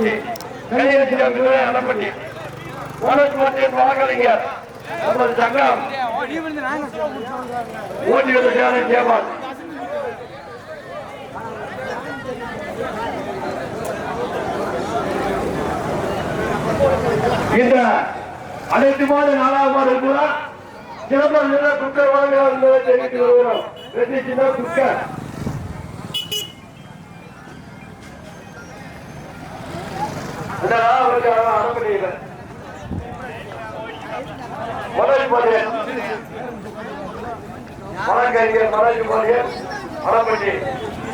அணப்பட்டி அணப்பட்டி மனோஜ் பாண்டியன் வழக்கறிஞர் நமது சங்கம் ஓட்டியது சேலை ஜெயபால் இந்த அனைத்து மாத நாலாவது மாதம் கூட சிறப்பு குக்கர் வாங்க தெரிவித்து வருகிறோம். சின்ன குக்கர் அவருக்கு அனுமதியில மனோஜ் பாண்டியன் மனோஜ் பாண்டியன்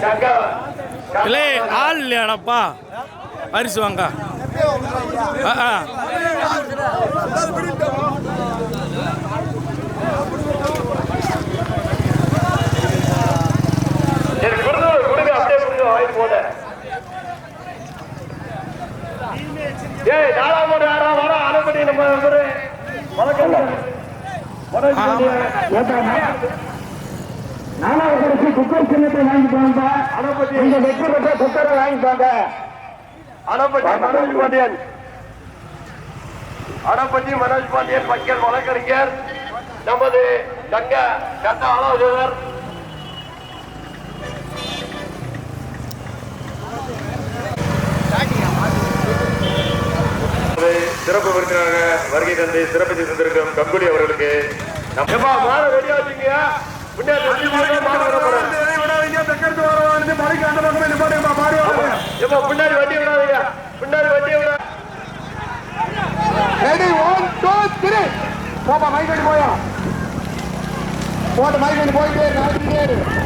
சங்கா இல்லை ஆள் இல்லையாடாப்பா? பரிசு வாங்க. ஆ ஆ எனக்கு கொடுங்க கொடுங்க அப்படியே கொடுங்க வாங்கி போட ஏய் நாலாம் மூணு ஆறாம் வாரம் நம்ம ஒரு நாலாவது குக்கர் சின்னத்தை அனுப்படி இந்த வெற்றி பெற்ற குக்கரை மனோஜ் பாண்டியன். அணப்பட்டி மனோஜ் பாண்டியன் மக்கள் வழக்கறிஞர். நமது சங்க சட்ட ஆலோசகர் சிறப்பு விருந்தினராக வருகை தந்து சிறப்பித்து தந்திருக்கும் கங்குடி அவர்களுக்கு பின்னாடி வண்டி விடாதீங்க பின்னாடி வண்டி விட. ரெடி ஒன் டூ த்ரீ போப்பா மைக் போயா. போட்டு மைக் போயிட்டே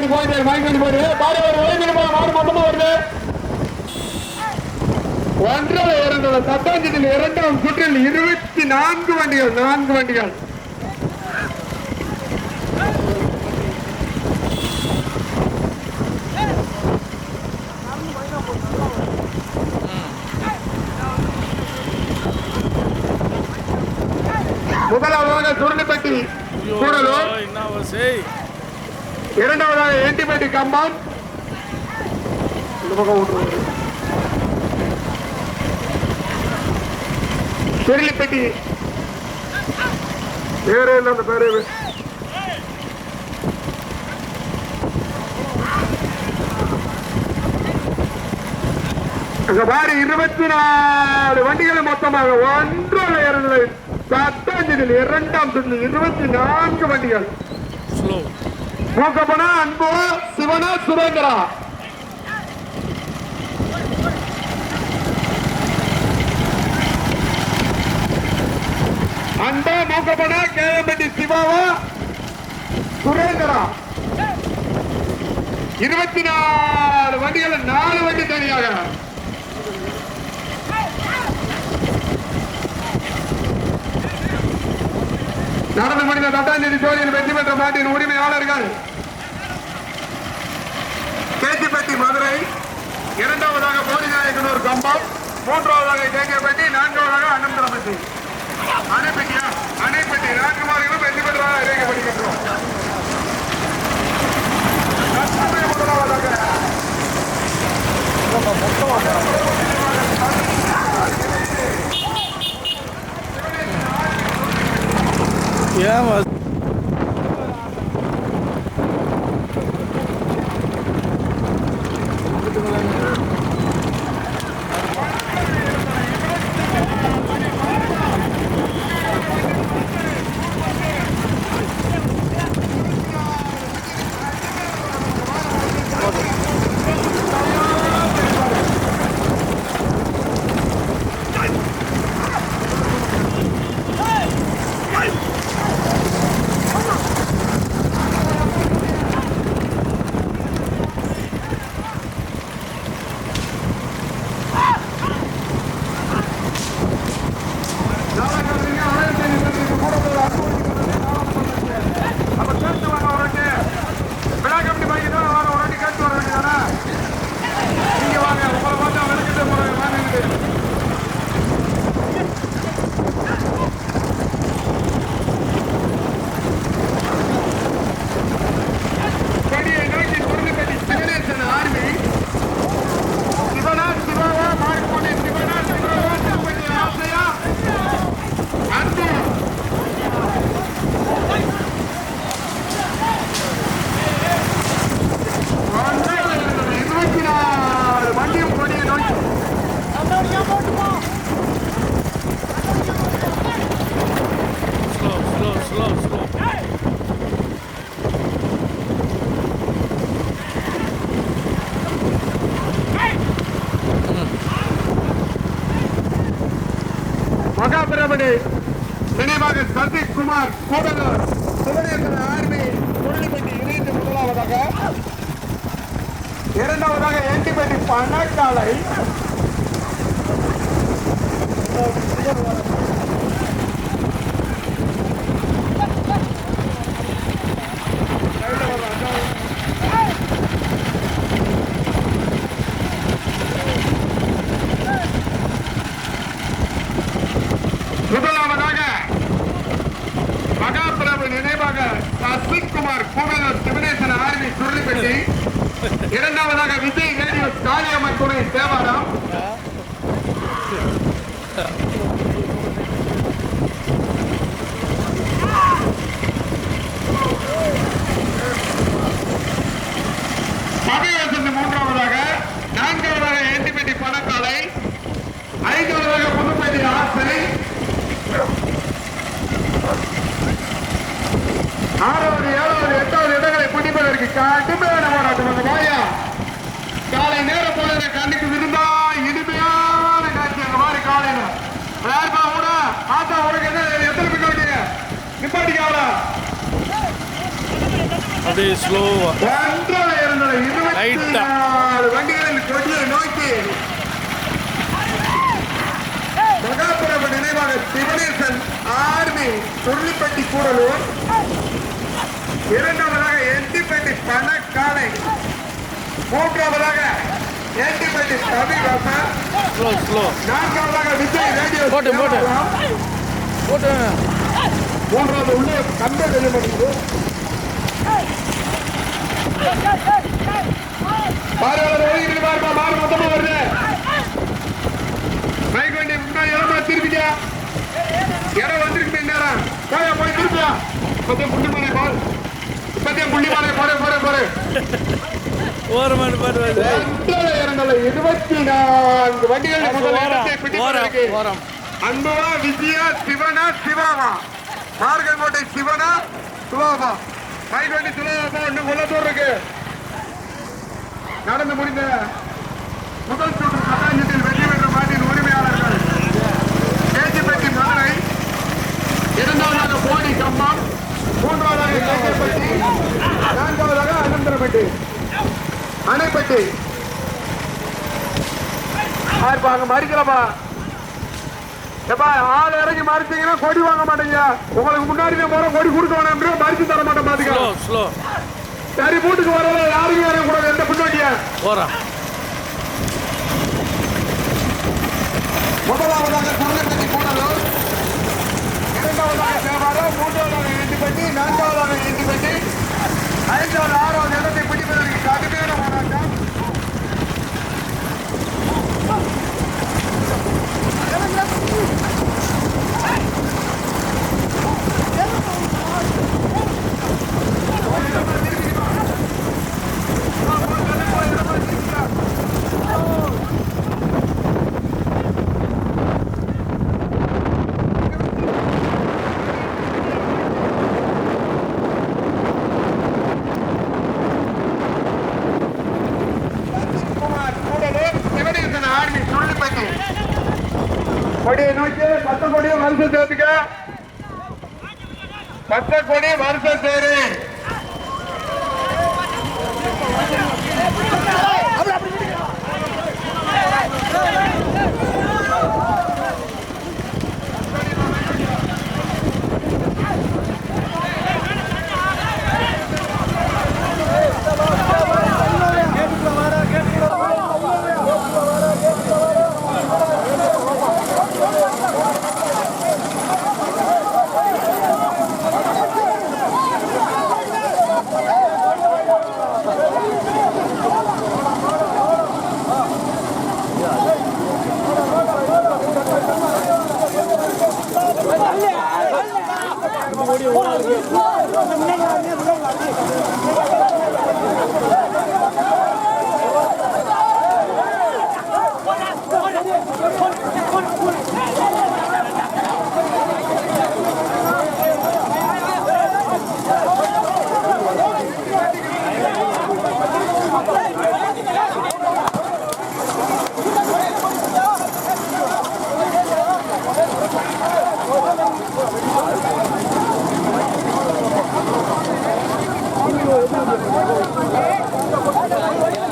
இரு, நடத்திட்டே இரு. மைக் பண்ணி போயிட்டே இரு, மைக் பண்ணி போயிட்டு பாரு ஒரு ஓய்வு போல மாடு மொத்தமா வருது. ஒன்றரை இரண்டு சட்டாஞ்சத்தில் இரண்டாம் சுற்றில் இருபத்தி நான்கு வண்டிகள் நான்கு வண்டிகள். முதலாவதாக சுருண்டுப்பட்டி கூடலூர். இரண்டாவதாக எண்டிப்பட்டி கம்பம் இந்த வேற விட்டுருவாரு. பேரே இல்லை அந்த பேரே பாரு இருபத்தி நாலு வண்டிகள் மொத்தமாக ஒன்றரை இரண்டு சட்டாஞ்சதில் இரண்டாம் சுற்றில் இருபத்தி நான்கு வண்டிகள். ஸ்லோ அன்பு சிவனா சுரேந்திரா. அன்பா மூக்கப்பனா கேஎம்பட்டி சிவாவா சுரேந்திரா. இருபத்தி நாலு வண்டிகள் நாலு வண்டி தனியாக. நடந்து முடிந்த தட்டாஞ்சேரி ஜோதியில் வெற்றி பெற்ற பாட்டின் உரிமையாளர்கள். கேத்திப்பட்டி மதுரை இரண்டாவதாக போதிநாயகனூர் கம்பம் மூன்றாவதாக கேகேப்பட்டி நான்காவதாக அனந்தரப்பட்டி அணைப்பட்டியா? அணைப்பட்டி. நான்கு மாடுகளும் வெற்றி பெற்றதாக அறிவிக்கப்படுகின்றோம். தற்போதைய முதலாவதாக. ஏன் என்டிபேட்டி பணக்காலை முதலாவதாக up. அப்படியே நோக்கி மகாபுரம் நினைவாக சிவனேசன் ஆர்மி சுருளிப்பட்டி கூடலூர் இரண்டாவதாக எட்டிப்பட்டி பணக்காலை மூன்றாவதாக எட்டிப்பட்டி கவிவாசன் நான்காவதாக விஜய் ரேடியோ போட்டு, போட்டு. போட்டு மூன்றாவது உள்ளே கந்த வெளிமணிக்கு ஓரமான பாட்டு இருபத்தி நான்கு வண்டிகள் முதல் இடத்தை ஓரம். பிடிப்பதற்கு ஓரம் ஓரம். அன்புவா விஜயா சிவனா சிவாவா. மார்கங்கோட்டை சிவனா சிவாவா. பைக் வண்டி சிவாவா இன்னும் உள்ள தூரம் இருக்கு. நடந்து முடிந்த முதல் சுற்று சட்டாஞ்சத்தில் வெற்றி பெற்ற மாட்டின் உரிமையாளர்கள். கேஜிப்பட்டி மதுரை இரண்டாவதாக போடி கம்பம் மூன்றாவதாக கேஜிப்பட்டி நான்காவதாக அனந்தரப்பட்டி அணைப்பட்டி ஆறுப்பா அங்க எப்பா ஆள் இறங்கி மறிச்சீங்கன்னா கொடி வாங்க மாட்டீங்க. உங்களுக்கு முன்னாடி போற கொடி கொடுக்க வேணாம் மறிச்சு தர மாட்டேன் பாத்துக்க. சரி வீட்டுக்கு வரல யாருக்கும் வரைய கூடாது எந்த பின்னாடிய ஓரம் முதலாவதாக சுருளைப்பட்டி கூடலூர் இரண்டாவதாக தேவாரம் மூன்றாவதாக எண்டிப்பட்டி நான்காவதாக எண்டிப்பட்டி ஐந்தாவது ஆறாவது இடத்தை பிடிப்பதற்கு கடுமையான 콜, 콜, 콜. Thank you.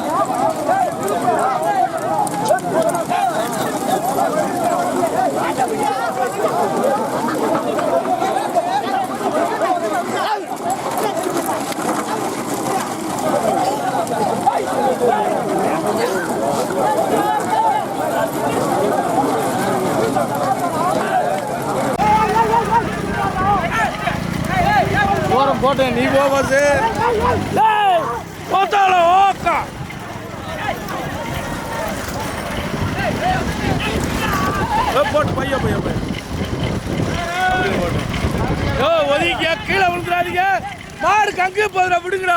விடாதீங்க. மாடு கங்கு போதுடா விடுங்கடா.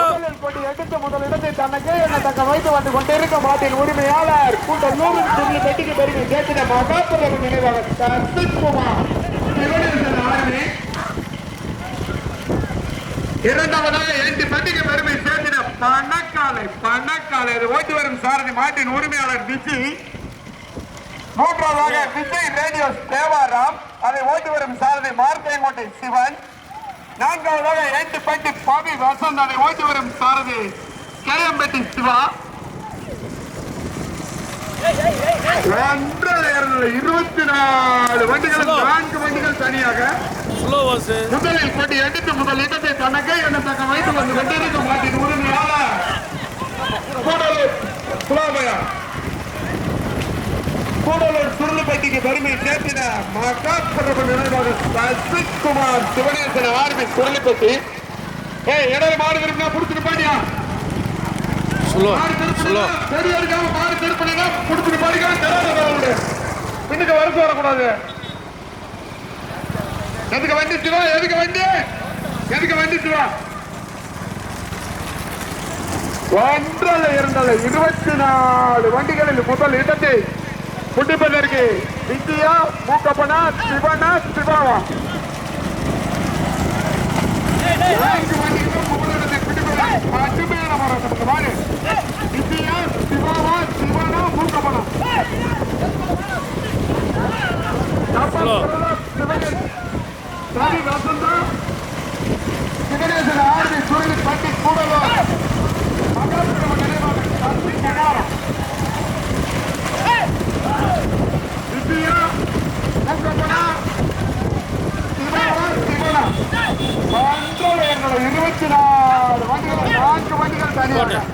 எடுத்த முதல் இடத்தை தனக்கு என தக்க வைத்து வந்து கொண்டிருக்க மாட்டின் உரிமையாளர் கூட்டம் நூறு சொல்லி பெட்டிக்கு பெருமை சேர்த்திட மகாபுரம் நினைவாக சசிகுமார் இரண்டாவதாக எட்டு பெட்டிக்கு பெருமை சேர்த்திட பணக்காலை பணக்காலை. ஓட்டி வரும் சாரதி மாட்டின் உரிமையாளர் விஜய் மூன்றாவதாக விஜய் ரேடியோ தேவாராம். அதை ஓட்டி வரும் சாரதி மார்க்கையங்கோட்டை சிவன். நான்காவதாக எட்டு பெட்டி பாபி வசந்த் அதை ஓட்டி வரும் சாரதி. கேஎம்பட்டி சிவா. இருபத்தி நாலு வண்டிகள் நான்கு வண்டிகள் தனியாக. முதலில் போட்டி எடுத்து முதல் இடத்தை தனக்கு என தக்க வைத்து வந்து கொண்டிருக்க மாட்டின் உரிமையாளர். கூடலூர் சுலாபயா. கூடலூர் சுருளுப்பட்டிக்கு பெருமை சேர்த்தின மகாபிரபு நினைவாக சசிகுமார் சிவனேசன் ஆர்மி சுருளுப்பட்டி. ஏய் இடையில மாடு விரும்பினா ஸ்லோ மாடு ஸ்லோ திருப்பினா பெரிய இருக்காம மாடு திருப்பினா புடிச்சிட்டு போயிட்டா தெரியாத பின்னுக்கு வறுத்து வரக்கூடாது. எதுக்கு வண்டி சிவா எதுக்கு வண்டி? எதுக்கு வண்டி சிவா ஒன்றல்ல இரண்டல்ல இருபத்தி நாலு வண்டிகளில் முதல் இடத்தை குட்டிப்பதற்கு வித்தியா மூக்கப்பனா சிவனா சிவாவா. மட்டுமே வாரு. வித்தியா சிவாவா சிவனா மூக்கப்பனா ரவி வசந்தா சிவனேசன் ஆர்மி சுருளி பட்டி கூடலூர். மகாபிரம நினைவாக தம்பி குமாரம் வித்யா மூக்கப்பனா சிவனா சிவனா பந்தோடு எங்களை இருபத்தி நாலு வண்டிகள் நான்கு வண்டிகள்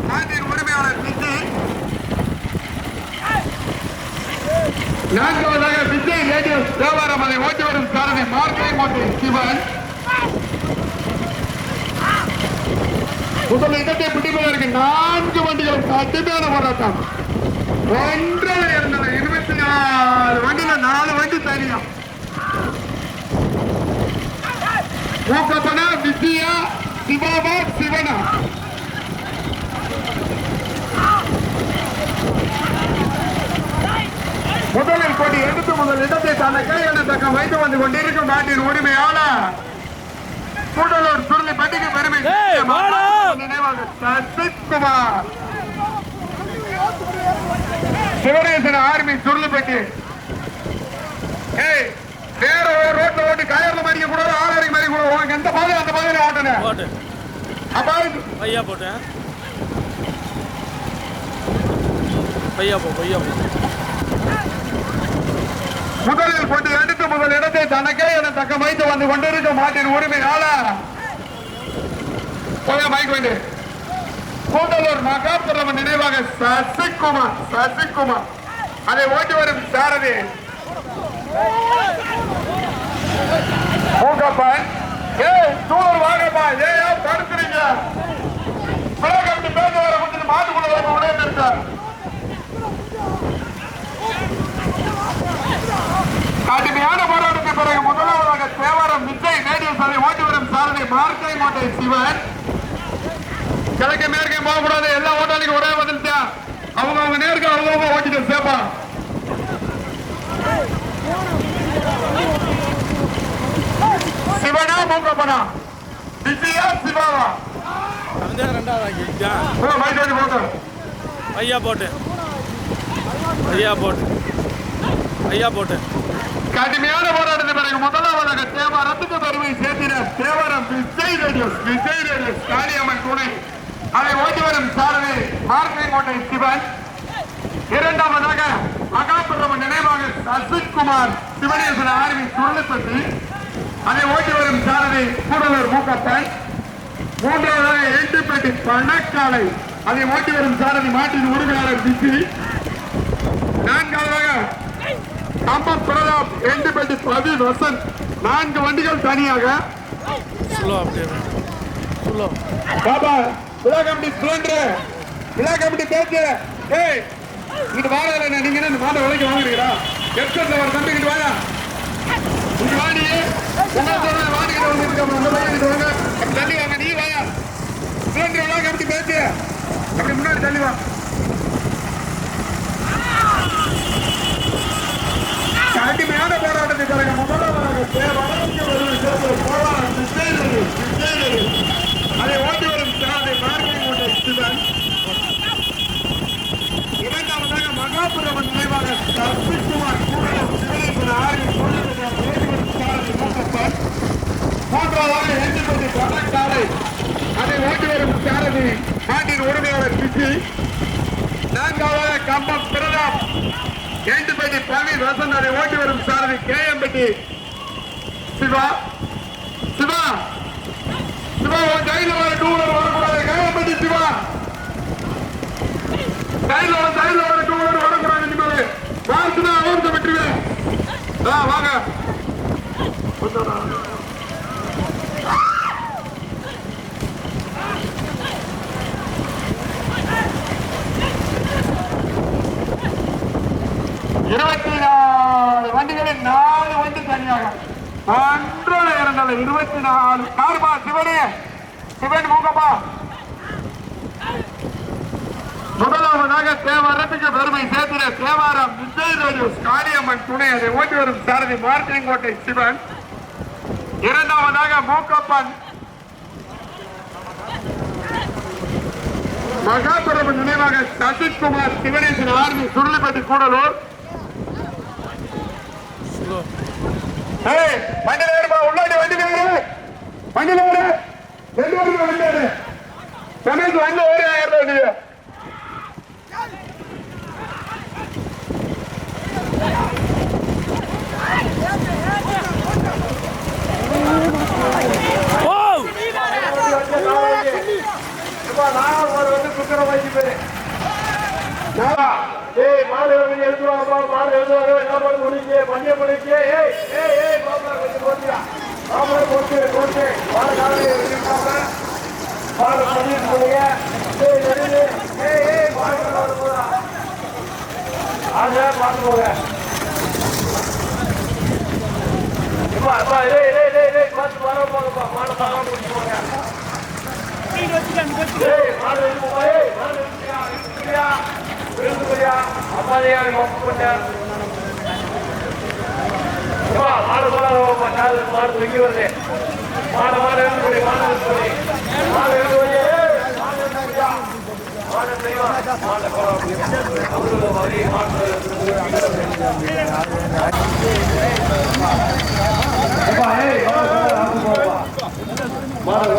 தனியாக உரிமையாளர் விஜய் நான்காவதாக விஜய் ரேடியோ தேவாரம் அதை ஓட்டி வரும் சாரதி மார்க்கை கோட்டை சிவன் முதல் இடத்தை பிடிப்பதற்கு நான்கு வண்டிகள் கடுமையான போராட்டம் ஒன்றரை இருந்தது இருபத்தி நாலு வண்டியில நாலு வண்டி தனியா மூக்கப்பனா விஜயா சிவாவா சிவனா முதலில் கொடி எடுத்து முதல் இடத்தை தனக்கு என தக்க வைத்து வந்து கொண்டிருக்கும் நாட்டின் உரிமையாளர் கூடலூர் சுருளி பண்டிகை பெருமை. நினைவாக சசிகுமார் சிவனேசன் ஆர்மி சுருளிப்பட்டி ஏய் வேற ஒரு ரோட்ல ஓட்டி கயர்ல மறிக்க கூடாது ஆளாரிக்கு மறிக்க கூடாது உனக்கு எந்த பாதை அந்த பாதையில ஓட்டணும் பையா போட்டேன். பையா போ பையா போ. முதலில் கொண்டு எடுத்து முதல் இடத்தை தனக்கே என தக்க வைத்து வந்து கொண்டிருக்கும் மாட்டின் உரிமையாளர் மைக் வேண்டு கூடலூர் மகாபுரம் நினைவாக சசிகுமார் சசிகுமார். அதை ஓட்டி வரும் சாரதி. மூகப்பன். ஏ சூழல் வாங்கப்பா. ஏயா தடுத்துறீங்க பிறகு பேச வர கொஞ்சம் மாட்டுக்குள்ள வர உடனே நிறுத்தார் கடுமையான போராட்டத்தை பிறகு முதலாவதாக தேவாரம் விஜய் நேடியல் சாலை ஓட்டி வரும் சாரதி மார்க்கை கோட்டை சிவன். கிழக்கு மேற்கே போகக்கூடாது. எல்லா ஓட்டாளிக்கும் ஒரே பதில் தான். அவங்க அவங்க நேருக்கு அவங்க அவங்க ஓட்டிட்டு சேப்பா சிவனா மூக்கப்பனா விஜயா சிவாவா? ரெண்டாவது போங்க ஐயா போட்டு. ஐயா போட்டு. ஐயா போட்டு. கடுமையான போராட்டத்தை பிறகு முதலாவதாக தேவாரத்துக்கு பெருமை சேர்த்தின தேவாரம் விஜய் ரேடியோஸ் விஜய் ரேடியோஸ் காளியம்மன் துணை. அதை ஓட்டி வரும் சாரதி மார்க்கை கோட்டை சிவன். இரண்டாவதாக மகாபிரம நினைவாக சசிகுமார் சிவனேசன் ஆர்வி சுருளப்பட்டி. அதை ஓட்டி வரும் சாரதி கூடலூர் மூக்கப்பன் மூன்றாவதாக எட்டுப்பட்டி பணக்காலை. அதை ஓட்டி வரும் சாரதி மாட்டின் உரிமையாளர் விஜி. நான்காவதாக கம்பம் பிரதாப் எண்டுப்பட்டி பதி வசந்த் நான்கு வண்டிகள் தனியாக. பாபா விழா கமிட்டி சிலிண்டர் விழா கமிட்டி பேச்சு ஏய் இங்க வாடகை நீங்க என்ன இந்த மாட்டை விலைக்கு வாங்குறீங்களா? ஹெட்செட்ல ஒரு தம்பி கிட்ட வாயா இங்க வாடி உங்க சொல்ற வாடிக்கிட்ட வந்து இருக்க அந்த பையன் கிட்ட வாங்க அப்படி தள்ளி வாங்க நீ வாயா சிலிண்டர் விழா கமிட்டி பேச்சு அப்படி முன்னாடி தள்ளி வா கடுமையான போராட்டத்தை பிறகு முதல்வராக தேவாலயಕ್ಕೆ வருவது சேர்ந்த போராட்டம் விஜயநகர், விஜயநகர். அதை ஓட்டி வரும் சாரதி மார்க்கெட் கோட்டை சிவன் இரண்டாவதாக மகாபுரவன் நினைவாக சசிகுமார் கூடலம் சிவனேஸ்வரன் ஆர்வி கோவிலுடைய ஓட்டி வரும் சாரதி மூக்கப்பன் மூன்றாவதாக எஞ்சிப்பட்டி பணக்காலை அதை ஓட்டி வரும் சாரதி மாட்டின் உரிமையாளர் பிஜி கம்பம் பிரதாப் ஏண்டுப்பட்டி பிரவீன் வசந்த் அதை ஓட்டி வரும் சாரதி கேஎம்பட்டி. சிவா சிவா சிவா உன் கையில் வர டூலர் வரக்கூடாது. கேஎம்பட்டி சிவா. கையில் வர கையில் வர டூலர் வரக்கூடாது இனிமேல். வாழ்த்துனா அவர்த்த விட்டுருவேன் ஆ வாங்க. இருபத்தி நாலு வண்டிகளில் நாலு வண்டி தனியாக ஒன்றோட இரண்டல இருபத்தி நாலு காருமா சிவனே. சிவன் மூக்கப்பா முதலாவதாக தேவாரத்துக்கு பெருமை சேர்த்தின தேவாரம் விஜய் காளியம்மன் துணை. அதை ஓட்டி வரும் சாரதி மார்டின் கோட்டை சிவன். இரண்டாவதாக மூக்கப்பன் மகாபுரம் நினைவாக சசிகுமார் சிவனேசன் ஆர்மி சுருளிப்பட்டி கூடலூர். ஸ்லோ ஏய், வண்டியில ஏறுப்பா, உள்ளாடி வண்டியில ஏறு. வண்டியில ஏறு. ரெண்டு பேருமே வண்டியில ஏறு. ரமேஷ் வண்டியில ஏறு, ஓ ஏய் மாடு வந்து எடுத்துருவாங்க மாடு எழுதுவாங்க சாப்பாடு முடிச்சு மஞ்சள் முடிச்சு ஏய் ஏய் ஏய் பாப்பா கொஞ்சம் போட்டியா சாப்பாடு போட்டு போட்டு மாடு காலையில் எடுத்துருப்பாங்க மாடு பண்ணிட்டு போடுங்க ஏய் நடுவு ஏய் ஏய் மாடு காலை போதா அதை பார்த்து போங்க இப்பா இப்பா ஏய் ஏய் ஏய் ஏய் பார்த்து வர போங்கப்பா மாடு சாப்பாடு முடிச்சு போங்க ஏய் மாடு எடுத்து போங்க ஏய் மாடு எடுத்துக்கியா எடுத்துக்கியா எடுத்துக்கியா அம்மாதையா ஒப்பு பண்ண அப்பா, மாடு போல காது மாடு தூக்கி வருது மாடு மாடு மாடு மாடு